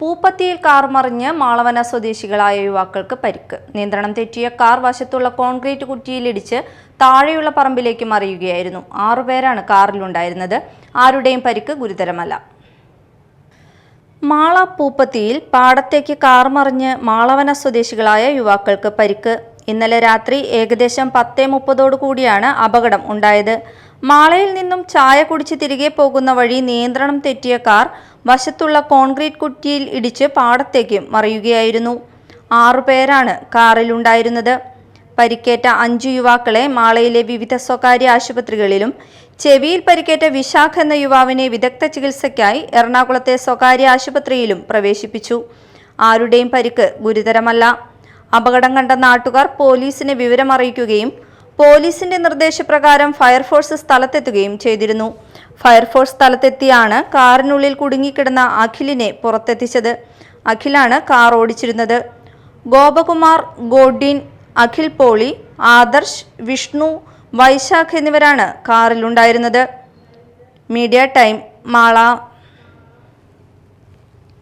പൂപ്പത്തിയിൽ car മറിഞ്ഞ് മാളവന സ്വദേശികളായ യുവാക്കൾക്ക് പരിക്ക്. നിയന്ത്രണം തെറ്റിയ കാർ വശത്തുള്ള കോൺക്രീറ്റ് കുറ്റിയിലിടിച്ച് താഴെയുള്ള പറമ്പിലേക്ക് മറിയുകയായിരുന്നു. ആറുപേരാണ് കാറിലുണ്ടായിരുന്നത്. ആരുടെയും പരിക്ക് ഗുരുതരമല്ല. മാള പൂപ്പത്തിയിൽ പാടത്തേക്ക് കാർ മറിഞ്ഞ് മാളവന സ്വദേശികളായ യുവാക്കൾക്ക് പരിക്ക്. ഇന്നലെ രാത്രി ഏകദേശം പത്തേ മുപ്പതോടു കൂടിയാണ് അപകടം ഉണ്ടായത്. മാളയിൽ നിന്നും ചായ കുടിച്ച് തിരികെ പോകുന്ന വഴി നിയന്ത്രണം തെറ്റിയ കാർ വശത്തുള്ള കോൺക്രീറ്റ് കുറ്റിയിൽ ഇടിച്ച് പാടത്തേക്ക് മറിയുകയായിരുന്നു. ആറുപേരാണ് കാറിലുണ്ടായിരുന്നത്. പരിക്കേറ്റ അഞ്ചു യുവാക്കളെ മാളയിലെ വിവിധ സ്വകാര്യ ആശുപത്രികളിലും ചെവിയിൽ പരിക്കേറ്റ വിശാഖ് എന്ന യുവാവിനെ വിദഗ്ധ ചികിത്സയ്ക്കായി എറണാകുളത്തെ സ്വകാര്യ ആശുപത്രിയിലും പ്രവേശിപ്പിച്ചു. ആരുടെയും പരിക്ക് ഗുരുതരമല്ല. അപകടം കണ്ട നാട്ടുകാർ പോലീസിനെ വിവരമറിയിക്കുകയും പോലീസിന്റെ നിർദ്ദേശപ്രകാരം ഫയർഫോഴ്സ് സ്ഥലത്തെത്തുകയും ചെയ്തിരുന്നു. ഫയർഫോഴ്സ് സ്ഥലത്തെത്തിയാണ് കാറിനുള്ളിൽ കുടുങ്ങിക്കിടന്ന അഖിലിനെ പുറത്തെത്തിച്ചത്. അഖിലാണ് കാർ ഓടിച്ചിരുന്നത്. ഗോപകുമാർ ഗോഡിൻ അഖിൽ പോളി ആദർശ് വിഷ്ണു വൈശാഖ് എന്നിവരാണ് കാറിലുണ്ടായിരുന്നത്. Media time Mala.